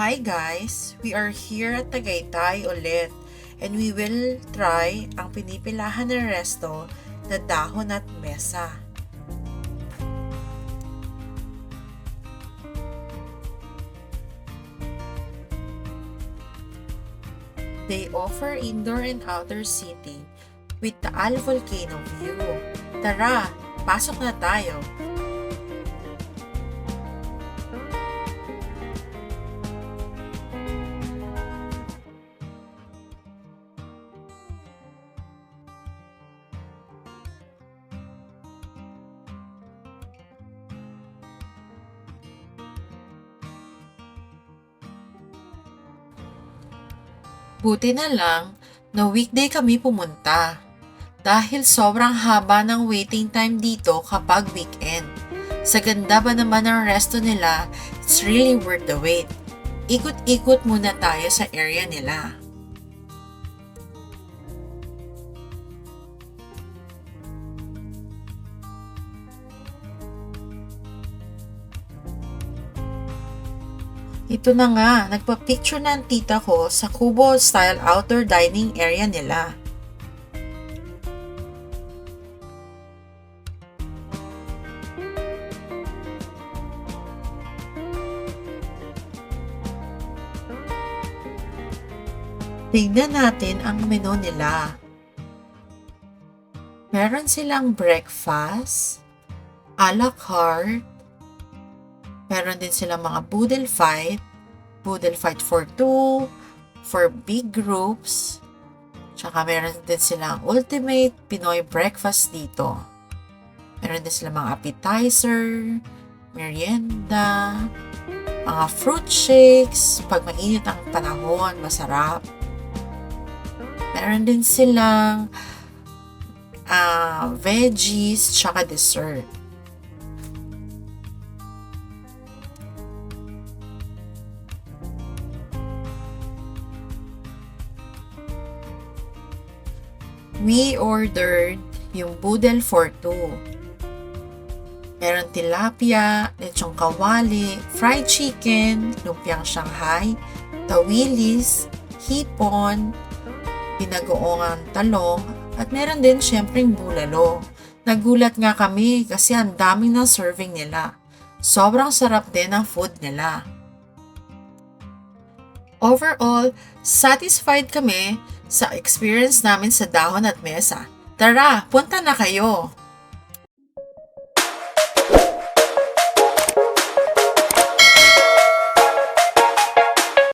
Hi guys! We are here at Tagaytay ulit and we will try ang pinipilahan ng resto na dahon at mesa. They offer indoor and outdoor seating with the Al Volcano view. Tara, pasok na tayo! Buti na lang na weekday kami pumunta dahil sobrang haba ng waiting time dito kapag weekend. Sa ganda ba naman ng resto nila, it's really worth the wait. Ikot-ikot muna tayo sa area nila. Ito na nga, nagpa-picture na ang tita ko sa Kubo-style outdoor dining area nila. Tingnan natin ang menu nila. Meron silang breakfast, a la carte, meron din silang mga boodle fight, boodle fight for two, for big groups, tsaka meron din silang ultimate Pinoy breakfast dito. Meron din silang mga appetizer, merienda, mga fruit shakes, pag mainit ang panahon, masarap. Meron din silang ah, veggies, tsaka dessert. We ordered yung boodle for two. Meron tilapia, lechong kawali, fried chicken, lumpiang Shanghai, tawilis, hipon, pinagoongang talong, at meron din syempreng bulalo. Nagulat nga kami kasi ang daming ng serving nila. Sobrang sarap din ang food nila. Overall, satisfied kami sa experience namin sa dahon at mesa. Tara, punta na kayo!